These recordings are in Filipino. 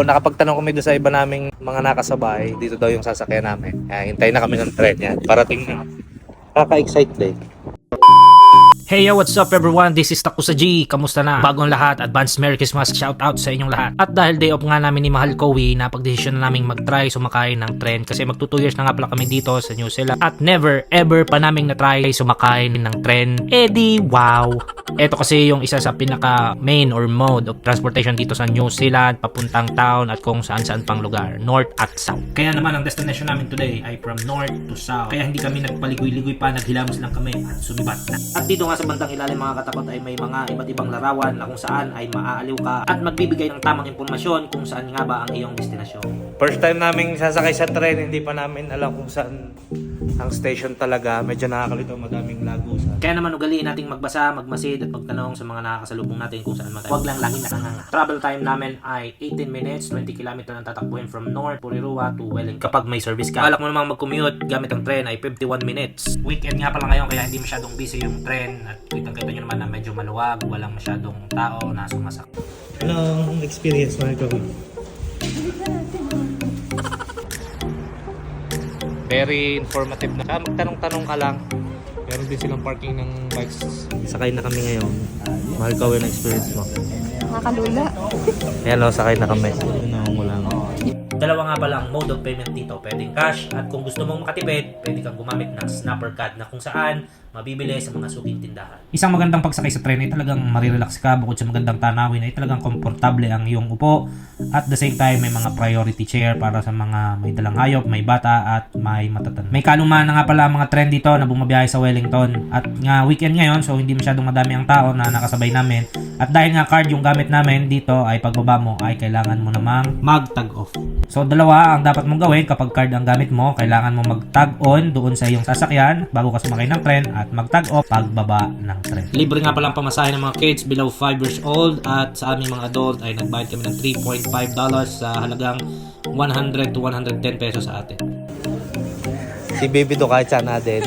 So, nakapagtanong kami doon sa iba naming mga nakasabay, dito daw yung sasakyan namin. Kaya hintay na kami ng tren yan. Parating na. Kaka-excite eh. Hey yo, what's up everyone? This is Takusa G. Kamusta na? Bagong lahat, advance Merry Christmas, shout out sa inyong lahat. At dahil day off nga namin ni Mahal Kowi, napagdesisyon na naming mag-try sumakay ng tren kasi magto 2 years na nga pala kami dito sa New Zealand at never ever pa naming na-try sumakay ng tren. Eh di, wow! Ito kasi yung isa sa pinaka main or mode of transportation dito sa New Zealand, papuntang town at kung saan saan pang lugar, north at south. Kaya naman ang destination namin today ay from north to south. Kaya hindi kami nagpaligoy-ligoy pa, naghilamos lang kami at sumibat na. At dito nga sa bandang ilalim mga katakot ay may mga iba't ibang larawan na kung saan ay maaaliw ka at magbibigay ng tamang impormasyon kung saan nga ba ang iyong destinasyon. First time namin sasakay sa tren, hindi pa namin alam kung saan ang station talaga. Medyo nakakalito, madaming lagusan. Kaya naman ugaliin nating magbasa, magmasid at magtanong sa mga nakakasalubong natin kung saan man tayo. Huwag lang laging nakanganga. Travel time namin ay 18 minutes, 20 km ang tatakbuhin from North Purirua to Welling. Kapag may service ka, alak mo namang mag-commute gamit ang tren ay 51 minutes. Weekend nga pala ngayon kaya hindi masyadong busy yung tren at kitang-kita nyo naman na medyo maluwag, walang masyadong tao na sumasakay. Anong experience mo ito? Very informative na. Kaya magtanong-tanong ka lang. Meron din silang parking ng bikes. Sakay na kami ngayon. Mahal ka yung experience mo. Nakakalula. Ayan o, sakay na kami. Nangungula nga. Dalawa nga pala ang mode of payment dito. Pwedeng cash at kung gusto mong makatipid, pwede kang gumamit ng snapper card na kung saan mabibili sa mga suking tindahan. Isang magandang pagsakay sa tren ay talagang marirelax ka bukod sa magandang tanawin ay talagang komportable ang iyong upo at the same time may mga priority chair para sa mga may dalang hayop, may bata at may matatanda. May kalumaan na nga pala ang mga tren dito na bumabiyahe sa Wellington at nga weekend ngayon so hindi masyadong madami ang tao na nakasabay namin at dahil nga card yung gamit namin dito ay pagbaba mo ay kailangan mo namang mag-tag off. So dalawa ang dapat mong gawin kapag card ang gamit mo, kailangan mo mag-tag on doon sa iyong sasakyan bago ka sumakay ng tren at mag-tag pagbaba ng tren. Libre nga pala ang pamasahe ng mga kids below 5 years old at sa aming mga adult ay nagbayad kami ng 3.5 dollars sa halagang 100 to 110 pesos sa atin. Si Baby to kahit saan natin.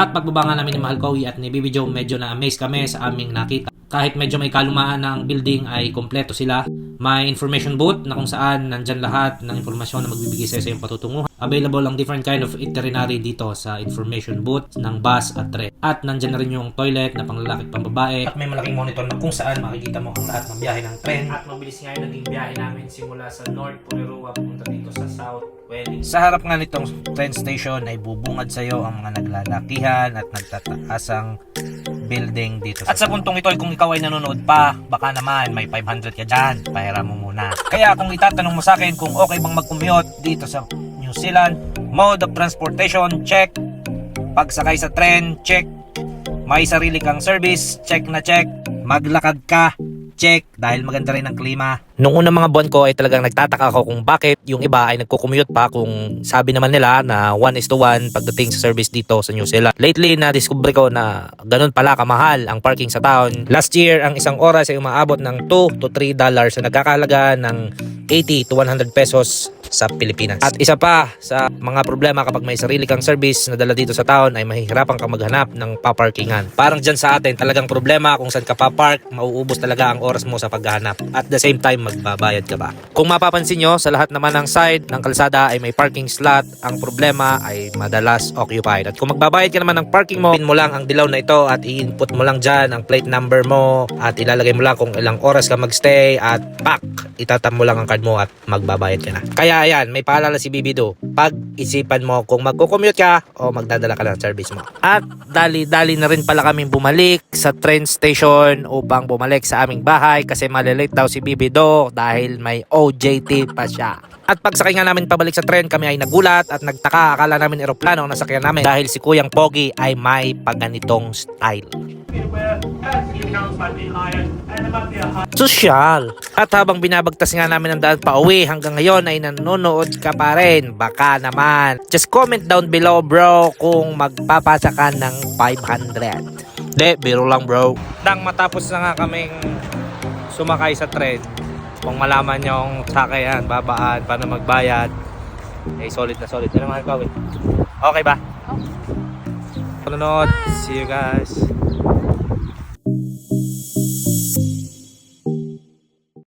At pagbaba nga namin ni Mahal Kowi at ni Bibi Joe, medyo na-amaze kami sa aming nakita. Kahit medyo may kalumaan ng building ay kompleto sila. May information booth na kung saan nandyan lahat ng informasyon na magbibigay sa iyo sa iyong patutunguhan. Available ang different kind of itinerary dito sa information booth ng bus at tren. At nandyan na rin yung toilet na panglalaki at pambabae. At may malaking monitor na kung saan makikita mo ang lahat ng biyahe ng tren. At mabilis nga yung naging biyahe namin simula sa North Purirua pumunta dito sa South Welling. Sa harap nga nitong train station ay bubungad sa iyo ang mga naglalakihan at nagtataasang building dito. At sa puntong ito, kung ikaw ay nanonood pa, baka naman may 500 ka dyan. Pahiram mo muna. Kaya kung itatanong mo sa akin kung okay bang mag-commute dito sa New Zealand, mode of transportation, check. Pagsakay sa tren, check. May sarili kang service, check na check. Maglakad ka, check. Dahil maganda rin ang klima. Nung unang mga buwan ko ay talagang nagtataka ako kung bakit yung iba ay nagko-commute pa kung sabi naman nila na 1 is to 1 pagdating sa service dito sa New Zealand. Lately na discover ko na ganun pala kamahal ang parking sa town. Last year ang isang oras ay umaabot ng 2 to 3 dollars na nagkakalaga ng 80 to 100 pesos sa Pilipinas. At isa pa sa mga problema kapag may sarili kang service na dala dito sa town ay mahihirapan kang maghanap ng paparkingan. Parang dyan sa atin talagang problema kung saan ka papark, mauubos talaga ang oras mo sa paghahanap. At the same time magbabayad ka ba. Kung mapapansin nyo, sa lahat naman ng side ng kalsada ay may parking slot. Ang problema ay madalas occupied. At kung magbabayad ka naman ng parking mo, pin mo lang ang dilaw na ito at i-input mo lang dyan ang plate number mo at ilalagay mo lang kung ilang oras ka magstay at pak, itatam mo lang ang card mo at magbabayad ka na. Kaya ayan, may paalala si Bibido. Pag-isipan mo kung magko-commute ka o magdadala ka ng service mo. At dali-dali na rin pala kaming bumalik sa train station upang bumalik sa aming bahay kasi malilate daw si Bibido dahil may OJT pa siya. At pagsakay nga namin pabalik sa tren, kami ay nagulat at nagtaka. Akala namin eroplano ang nasakyan namin dahil si Kuyang Pogi ay may paganitong style. Sosyal. At habang binabagtas nga namin ang daan pa uwi hanggang ngayon ay nanonood ka pa rin. Baka naman. Just comment down below bro kung magpapasa ka ng 500. De, biro lang bro. Dang matapos na nga kaming sumakay sa tren. Kung malaman yung sakayan, babaan, paano magbayad. Eh, solid na solid. Ano naman ikaw eh. Okay ba? Panonood. See you guys.